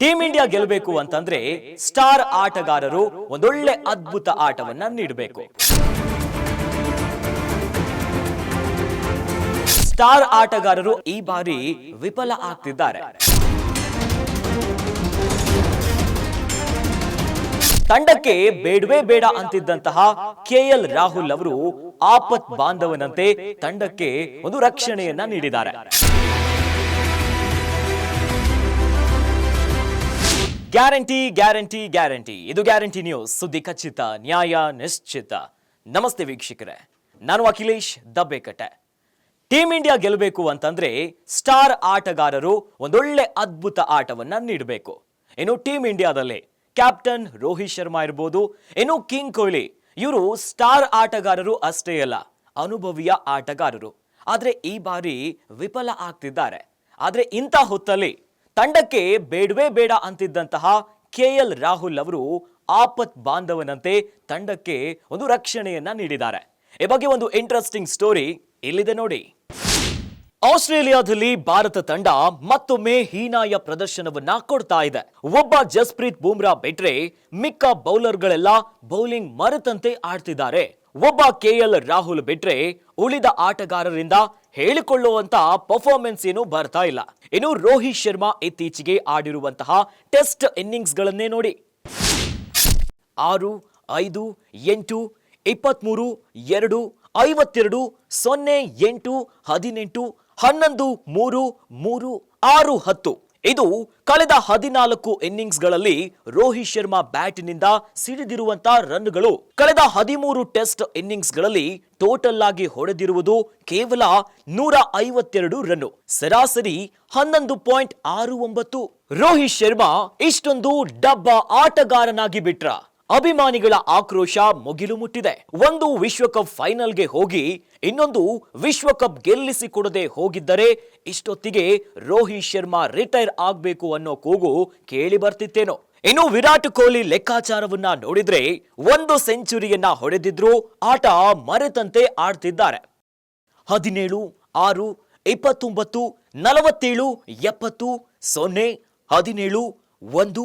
Team India ಗೆಲ್ಲಬೇಕು ಅಂತಂದ್ರೆ star ಆಟಗಾರರು ಒಂದೊಳ್ಳೆ ಅದ್ಭುತ ಆಟವನ್ನ ನೀಡಬೇಕು. ಸ್ಟಾರ್ ಆಟಗಾರರು ಈ ಬಾರಿ ವಿಫಲ ಆಗ್ತಿದ್ದಾರೆ. ತಂಡಕ್ಕೆ ಬೇಡವೇ ಬೇಡ ಅಂತಿದ್ದಂತಹ ಕೆಎಲ್ ರಾಹುಲ್ ಅವರು ಆಪತ್ ಬಾಂಧವನಂತೆ ತಂಡಕ್ಕೆ ಒಂದು ರಕ್ಷಣೆಯನ್ನ ನೀಡಿದ್ದಾರೆ. Guarantee guarantee guarantee. ಇದು ಗ್ಯಾರಂಟಿ ನ್ಯೂಸ್. ಸುದ್ದಿ ಖಚಿತ, ನ್ಯಾಯ ನಿಶ್ಚಿತ. ನಮಸ್ತೆ ವೀಕ್ಷಕರೇ. ನಾನು ಅಖಿಲೇಶ್, ದಬ್ಬೆಕಟ್ಟೆ. ಟೀಮ್ ಇಂಡಿಯಾ ಗೆಲ್ಲಬೇಕು ಅಂತಂದ್ರೆ ಸ್ಟಾರ್ ಆಟಗಾರರು ಒಂದೊಳ್ಳೆ ಅದ್ಭುತ ಆಟವನ್ನ ನೀಡಬೇಕು. ಇನ್ನು ಟೀಮ್ ಇಂಡಿಯಾದಲ್ಲಿ ಕ್ಯಾಪ್ಟನ್ ರೋಹಿತ್ ಶರ್ಮಾ ಇರ್ಬೋದು, ಇನ್ನು ಕಿಂಗ್ ಕೊಹ್ಲಿ. ಇವರು ಸ್ಟಾರ್ ಆಟಗಾರರು ಅಷ್ಟೇ ಅಲ್ಲ, ಅನುಭವಿಯ ಆಟಗಾರರು. ಆದರೆ ಈ ಬಾರಿ ವಿಫಲ ಆಗ್ತಿದ್ದಾರೆ. ಆದರೆ ಇಂಥ ಹೊತ್ತಲ್ಲಿ ತಂಡಕ್ಕೆ ಬೇಡವೇ ಬೇಡ ಅಂತಿದ್ದಂತಹ ಕೆ ಎಲ್ ರಾಹುಲ್ ಅವರು ಆಪತ್ ಬಾಂಧವನಂತೆ ತಂಡಕ್ಕೆ ಒಂದು ರಕ್ಷಣೆಯನ್ನ ನೀಡಿದ್ದಾರೆ. ಈ ಬಗ್ಗೆ ಒಂದು ಇಂಟ್ರೆಸ್ಟಿಂಗ್ ಸ್ಟೋರಿ ಇಲ್ಲಿದೆ ನೋಡಿ. ಆಸ್ಟ್ರೇಲಿಯಾದಲ್ಲಿ ಭಾರತ ತಂಡ ಮತ್ತೊಮ್ಮೆ ಹೀನಾಯ ಪ್ರದರ್ಶನವನ್ನ ಕೊಡ್ತಾ ಇದೆ. ಒಬ್ಬ ಜಸ್ಪ್ರೀತ್ ಬೂಮ್ರಾ ಬಿಟ್ರೆ ಮಿಕ್ಕ ಬೌಲರ್ಗಳೆಲ್ಲ ಬೌಲಿಂಗ್ ಮರೆತಂತೆ ಆಡ್ತಿದ್ದಾರೆ. ಒಬ್ಬ ಕೆ ಎಲ್ ರಾಹುಲ್ ಬಿಟ್ರೆ ಉಳಿದ ಆಟಗಾರರಿಂದ ಹೇಳಿಕೊಳ್ಳುವಂತ ಪರ್ಫಾರ್ಮೆನ್ಸ್ ಏನು ಬರ್ತಾ ಇಲ್ಲ. ಇನ್ನು ರೋಹಿತ್ ಶರ್ಮಾ ಇತ್ತೀಚೆಗೆ ಆಡಿರುವಂತಹ ಟೆಸ್ಟ್ ಇನ್ನಿಂಗ್ಸ್ ಗಳನ್ನೇ ನೋಡಿ. ಆರು, ಐದು, ಎಂಟು, ಇಪ್ಪತ್ಮೂರು, ಎರಡು, ಐವತ್ತೆರಡು, ಸೊನ್ನೆ, ಎಂಟು, ಹದಿನೆಂಟು, ಹನ್ನೊಂದು, ಮೂರು ಮೂರು, ಆರು, ಹತ್ತು. ಇದು ಕಳೆದ ಹದಿನಾಲ್ಕು ಇನ್ನಿಂಗ್ಸ್ಗಳಲ್ಲಿ ರೋಹಿತ್ ಶರ್ಮಾ ಬ್ಯಾಟ್ನಿಂದ ಸಿಡಿದಿರುವಂತಹ ರನ್ಗಳು. ಕಳೆದ ಹದಿಮೂರು ಟೆಸ್ಟ್ ಇನ್ನಿಂಗ್ಸ್ಗಳಲ್ಲಿ ಟೋಟಲ್ ಆಗಿ ಹೊಡೆದಿರುವುದು ಕೇವಲ ನೂರ ಐವತ್ತೆರಡು ರನ್ನು. ಸರಾಸರಿ ಹನ್ನೊಂದು ಪಾಯಿಂಟ್ ಆರು ಒಂಬತ್ತು. ರೋಹಿತ್ ಶರ್ಮಾ ಇಷ್ಟೊಂದು ಡಬ್ಬ ಆಟಗಾರನಾಗಿ ಬಿಟ್ರ. ಅಭಿಮಾನಿಗಳ ಆಕ್ರೋಶ ಮುಗಿಲು ಮುಟ್ಟಿದೆ. ಒಂದು ವಿಶ್ವಕಪ್ ಫೈನಲ್ಗೆ ಹೋಗಿ, ಇನ್ನೊಂದು ವಿಶ್ವಕಪ್ ಗೆಲ್ಲಿಸಿಕೊಡದೆ ಹೋಗಿದ್ದರೆ ಇಷ್ಟೊತ್ತಿಗೆ ರೋಹಿತ್ ಶರ್ಮಾ ರಿಟೈರ್ ಆಗ್ಬೇಕು ಅನ್ನೋ ಕೂಗು ಕೇಳಿ ಬರ್ತಿತ್ತೇನೋ. ಇನ್ನು ವಿರಾಟ್ ಕೊಹ್ಲಿ ಲೆಕ್ಕಾಚಾರವನ್ನ ನೋಡಿದ್ರೆ ಒಂದು ಸೆಂಚುರಿಯನ್ನ ಹೊಡೆದಿದ್ರು ಆಟ ಮರೆತಂತೆ ಆಡ್ತಿದ್ದಾರೆ. ಹದಿನೇಳು, ಆರು, ಇಪ್ಪತ್ತೊಂಬತ್ತು, ನಲವತ್ತೇಳು, ಎಪ್ಪತ್ತು, ಸೊನ್ನೆ, ಹದಿನೇಳು, ಒಂದು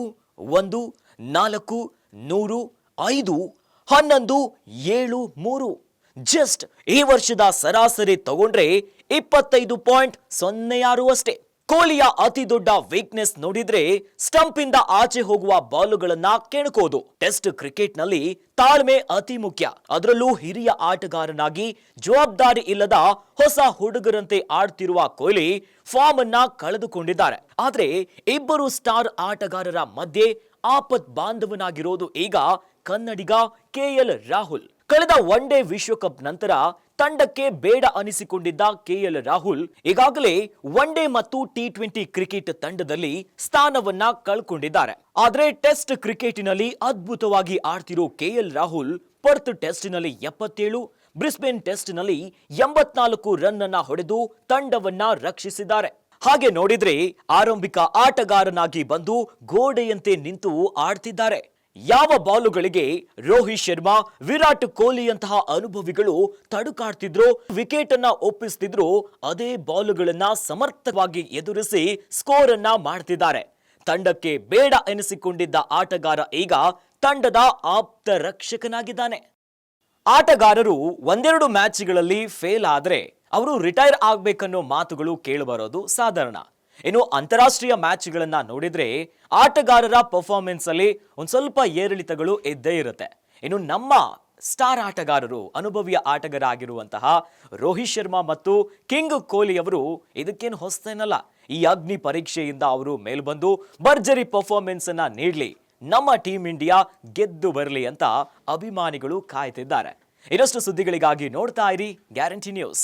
ಒಂದು, ನಾಲ್ಕು ನೂರು, ಐದು, ಹನ್ನೊಂದು, ಏಳು, ಮೂರು. ಜಸ್ಟ್ ಈ ವರ್ಷದ ಸರಾಸರಿ ತಗೊಂಡ್ರೆ ಇಪ್ಪತ್ತೈದು ಪಾಯಿಂಟ್ ಸೊನ್ನೆ ಆರು ಅಷ್ಟೇ. ಕೊಹ್ಲಿಯ ಅತಿ ದೊಡ್ಡ ವೀಕ್ನೆಸ್ ನೋಡಿದ್ರೆ ಸ್ಟಂಪ್ ಇಂದ ಆಚೆ ಹೋಗುವ ಬಾಲುಗಳನ್ನ ಕೆಣಕೋದು. ಟೆಸ್ಟ್ ಕ್ರಿಕೆಟ್ನಲ್ಲಿ ತಾಳ್ಮೆ ಅತಿ ಮುಖ್ಯ. ಅದರಲ್ಲೂ ಹಿರಿಯ ಆಟಗಾರನಾಗಿ ಜವಾಬ್ದಾರಿ ಇಲ್ಲದ ಹೊಸ ಹುಡುಗರಂತೆ ಆಡ್ತಿರುವ ಕೊಹ್ಲಿ ಫಾರ್ಮ್ ಅನ್ನ ಕಳೆದುಕೊಂಡಿದ್ದಾರೆ. ಆದ್ರೆ ಇಬ್ಬರು ಸ್ಟಾರ್ ಆಟಗಾರರ ಮಧ್ಯೆ ಆಪತ್ ಬಾಂಧವನಾಗಿರೋದು ಈಗ ಕನ್ನಡಿಗ ಕೆಎಲ್ ರಾಹುಲ್. ಕಳೆದ ಒನ್ ಡೇ ವಿಶ್ವಕಪ್ ನಂತರ ತಂಡಕ್ಕೆ ಬೇಡ ಅನಿಸಿಕೊಂಡಿದ್ದ ಕೆಎಲ್ ರಾಹುಲ್ ಈಗಾಗಲೇ ಒನ್ ಡೇ ಮತ್ತು ಟಿ ಟ್ವೆಂಟಿ ಕ್ರಿಕೆಟ್ ತಂಡದಲ್ಲಿ ಸ್ಥಾನವನ್ನ ಕಳ್ಕೊಂಡಿದ್ದಾರೆ. ಆದ್ರೆ ಟೆಸ್ಟ್ ಕ್ರಿಕೆಟಿನಲ್ಲಿ ಅದ್ಭುತವಾಗಿ ಆಡ್ತಿರೋ ಕೆಎಲ್ ರಾಹುಲ್ ಪರ್ತ್ ಟೆಸ್ಟ್ನಲ್ಲಿ ಎಪ್ಪತ್ತೇಳು, ಬ್ರಿಸ್ಬೇನ್ ಟೆಸ್ಟ್ನಲ್ಲಿ ಎಂಬತ್ನಾಲ್ಕು ರನ್ ಅನ್ನ ಹೊಡೆದು ತಂಡವನ್ನ ರಕ್ಷಿಸಿದ್ದಾರೆ. ಹಾಗೆ ನೋಡಿದ್ರೆ ಆರಂಭಿಕ ಆಟಗಾರನಾಗಿ ಬಂದು ಗೋಡೆಯಂತೆ ನಿಂತು ಆಡ್ತಿದ್ದಾರೆ. ಯಾವ ಬಾಲುಗಳಿಗೆ ರೋಹಿತ್ ಶರ್ಮಾ, ವಿರಾಟ್ ಕೊಹ್ಲಿಯಂತಹ ಅನುಭವಿಗಳು ತಡುಕಾಡ್ತಿದ್ರು ವಿಕೆಟ್ ಅನ್ನ ಒಪ್ಪಿಸ್ತಿದ್ರು, ಅದೇ ಬಾಲುಗಳನ್ನ ಸಮರ್ಥವಾಗಿ ಎದುರಿಸಿ ಸ್ಕೋರ್ ಅನ್ನ ಮಾಡ್ತಿದ್ದಾರೆ. ತಂಡಕ್ಕೆ ಬೇಡ ಎನಿಸಿಕೊಂಡಿದ್ದ ಆಟಗಾರ ಈಗ ತಂಡದ ಆಪ್ತ ರಕ್ಷಕನಾಗಿದ್ದಾನೆ. ಆಟಗಾರರು ಒಂದೆರಡು ಮ್ಯಾಚ್ಗಳಲ್ಲಿ ಫೇಲ್ ಆದ್ರೆ ಅವರು ರಿಟೈರ್ ಆಗಬೇಕನ್ನೋ ಮಾತುಗಳು ಕೇಳಬರೋದು ಸಾಧಾರಣ. ಇನ್ನು ಅಂತಾರಾಷ್ಟ್ರೀಯ ಮ್ಯಾಚ್ಗಳನ್ನ ನೋಡಿದ್ರೆ ಆಟಗಾರರ ಪರ್ಫಾರ್ಮೆನ್ಸಲ್ಲಿ ಒಂದ್ ಸ್ವಲ್ಪ ಏರಿಳಿತಗಳು ಇದ್ದೇ ಇರುತ್ತೆ. ಇನ್ನು ನಮ್ಮ ಸ್ಟಾರ್ ಆಟಗಾರರು, ಅನುಭವಿಯ ಆಟಗಾರ ಆಗಿರುವಂತಹ ರೋಹಿತ್ ಶರ್ಮಾ ಮತ್ತು ಕಿಂಗ್ ಕೊಹ್ಲಿ ಅವರು ಇದಕ್ಕೇನು ಹೊಸ್ತೇನಲ್ಲ. ಈ ಅಗ್ನಿ ಪರೀಕ್ಷೆಯಿಂದ ಅವರು ಮೇಲ್ಬಂದು ಭರ್ಜರಿ ಪರ್ಫಾರ್ಮೆನ್ಸ್ ಅನ್ನ ನೀಡಲಿ. ನಮ್ಮ ಟೀಮ್ ಇಂಡಿಯಾ ಗೆದ್ದು ಬರಲಿ ಅಂತ ಅಭಿಮಾನಿಗಳು ಕಾಯ್ತಿದ್ದಾರೆ. ಇನ್ನಷ್ಟು ಸುದ್ದಿಗಳಿಗಾಗಿ ನೋಡ್ತಾ ಇರಿ ಗ್ಯಾರಂಟಿ ನ್ಯೂಸ್.